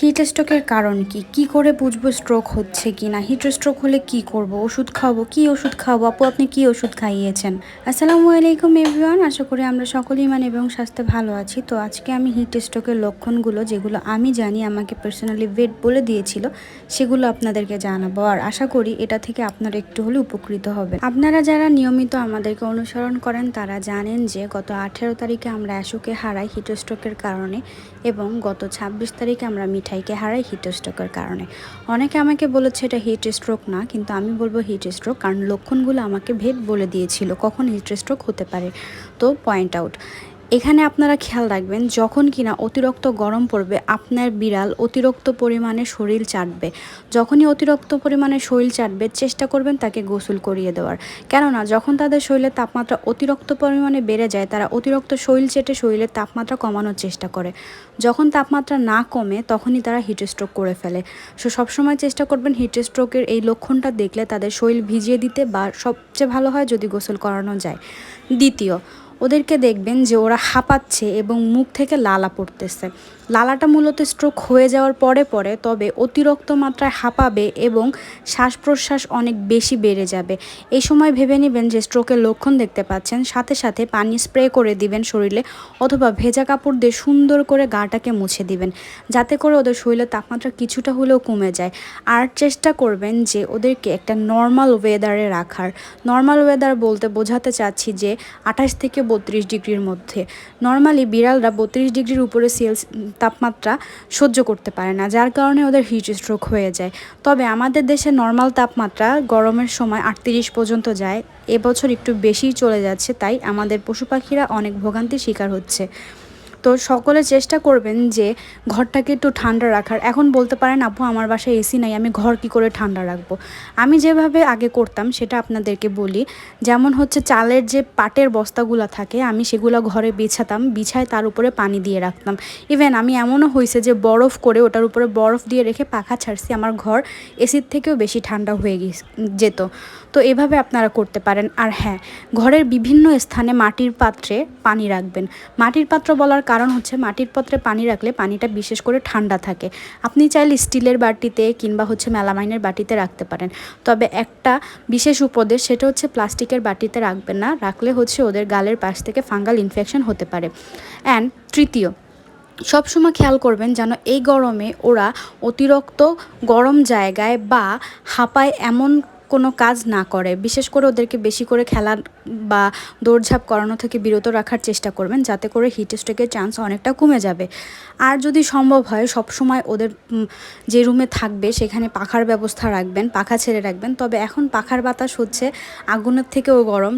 Hit স্ট্রোকের কারণ কি? কি করে বুঝব স্ট্রোক হচ্ছে কি না হিট স্ট্রোক হলে কি করব? ওষুধ খাওয়াবো কি ওষুধ খাওয়াবো আপু, আপনি কি ওষুধ খাইয়েছেন? আসসালামু আলাইকুম এভরিওয়ান আশা করি আমরা সকলেই মানে এবং স্বাস্থ্যে ভালো আছি। তো আজকে আমি হিট স্ট্রোকের লক্ষণগুলো, যেগুলো আমি জানি, আমাকে পার্সোনালি ওয়েট বলে দিয়েছিল, সেগুলো আপনাদেরকে জানাব। আর আশা করি এটা থেকে আপনারা একটু হলে উপকৃত হবেন। আপনারা যারা নিয়মিত আমাদেরকে অনুসরণ করেন, তারা জানেন যে গত আঠেরো তারিখে আমরা অ্যাশুকে হারাই হিট স্ট্রোকের কারণে এবং গত ছাব্বিশ তারিখে আমরা মিঠাইকে হারাই হিট স্ট্রোকের কারণে। অনেকে আমাকে বলেছে এটা হিট স্ট্রোক না, কিন্তু আমি বলব হিট স্ট্রোক কারণ লক্ষণগুলো আমাকে ভেদ বলে দিয়েছিল, কখন হিট স্ট্রোক হতে পারে। তো পয়েন্ট আউট এখানে আপনারা খেয়াল রাখবেন, যখন কিনা অতিরিক্ত গরম পড়বে, আপনার বিড়াল অতিরিক্ত পরিমাণে শরীর চাটবে। যখনই অতিরিক্ত পরিমাণে শরীর চাটবে, চেষ্টা করবেন তাকে গোসল করিয়ে দেওয়ার। কেননা, যখন তাদের শরীরের তাপমাত্রা অতিরিক্ত পরিমাণে বেড়ে যায়, তারা অতিরিক্ত শরীর চেটে শরীরের তাপমাত্রা কমানোর চেষ্টা করে। যখন তাপমাত্রা না কমে, তখনই তারা হিট স্ট্রোক করে ফেলে। সো, সবসময় চেষ্টা করবেন হিট স্ট্রোকের এই লক্ষণটা দেখলে তাদের শরীর ভিজিয়ে দিতে বা সবচেয়ে ভালো হয় যদি গোসল করানো যায়। দ্বিতীয় ওদেরকে দেখবেন যে ওরা হাঁপাচ্ছে এবং মুখ থেকে লালা পড়তেছে। লালাটা মূলত স্ট্রোক হয়ে যাওয়ার পরে পরে, তবে অতিরিক্ত মাত্রায় হাঁপাবে এবং শ্বাস প্রশ্বাস অনেক বেশি বেড়ে যাবে। এই সময় ভেবে নেবেন যে স্ট্রোকের লক্ষণ দেখতে পাচ্ছেন। সাথে সাথে পানি স্প্রে করে দিবেন শরীরে অথবা ভেজা কাপড় দিয়ে সুন্দর করে গাটাকে মুছে দিবেন। যাতে করে ওদের শরীরের তাপমাত্রা কিছুটা হলেও কমে যায়। আর চেষ্টা করবেন যে ওদেরকে একটা নর্মাল ওয়েদারে রাখার। নর্মাল ওয়েদার বলতে বোঝাতে চাচ্ছি যে আঠাশ থেকে বত্রিশ ডিগ্রির মধ্যে। নর্মালি বিড়ালরা বত্রিশ ডিগ্রির উপরে সেলস তাপমাত্রা সহ্য করতে পারে না, যার কারণে ওদের হিট স্ট্রোক হয়ে যায়। তবে আমাদের দেশে নর্মাল তাপমাত্রা গরমের সময় আটত্রিশ পর্যন্ত যায়, এবছর একটু বেশিই চলে যাচ্ছে, তাই আমাদের পশু পাখিরা অনেক ভোগান্তির শিকার হচ্ছে। তো সকলে চেষ্টা করবেন যে ঘরটাকে একটু ঠান্ডা রাখার। এখন বলতে পারেন, আপু, আমার বাসায় এসি নাই, আমি ঘর কি করে ঠান্ডা রাখব? আমি যেভাবে আগে করতাম, সেটা আপনাদেরকে বলি। যেমন হচ্ছে চালের যে পাটের বস্তাগুলো থাকে, আমি সেগুলো ঘরে বিছাতাম, বিছায় তার উপরে পানি দিয়ে রাখতাম। ইভেন আমি এমনও হয়েছে যে বরফ করে ওটার উপরে বরফ দিয়ে রেখে পাখা ছাড়ছি, আমার ঘর এসির থেকেও বেশি ঠান্ডা হয়ে যেত। তো এভাবে আপনারা করতে পারেন। আর হ্যাঁ ঘরের বিভিন্ন স্থানে মাটির পাত্রে পানি রাখবেন। মাটির পাত্র বলার কারণ হচ্ছে মাটির পাত্রে পানি রাখলে পানিটা বিশেষ করে ঠান্ডা থাকে। আপনি চাইলে স্টিলের বাটিতে কিংবা হচ্ছে মেলামাইনের বাটিতে রাখতে পারেন। তবে একটা বিশেষ উপদেশ সেটা হচ্ছে প্লাস্টিকের বাটিতে রাখবেন না, রাখলে হচ্ছে ওদের গালের পাশ থেকে ফাঙ্গাল ইনফেকশন হতে পারে। অ্যান্ড তৃতীয়, সবসময় খেয়াল করবেন যেন এই গরমে ওরা অতিরিক্ত গরম জায়গায় বা হাঁপায় এমন কোনো কাজ না করে। বিশেষ করে ওদেরকে বেশি করে খেলা বা দৌড়ঝাঁপ করানো থেকে বিরত রাখার চেষ্টা করবেন, যাতে করে হিট স্ট্রোকের চান্স অনেকটা কমে যাবে। আর যদি সম্ভব হয় সব সময় ওদের যে রুমে থাকবে, সেখানে পাখার ব্যবস্থা রাখবেন, পাখা ছেড়ে রাখবেন। তবে এখন পাখার বাতাস হচ্ছে, আগুনের থেকেও গরম।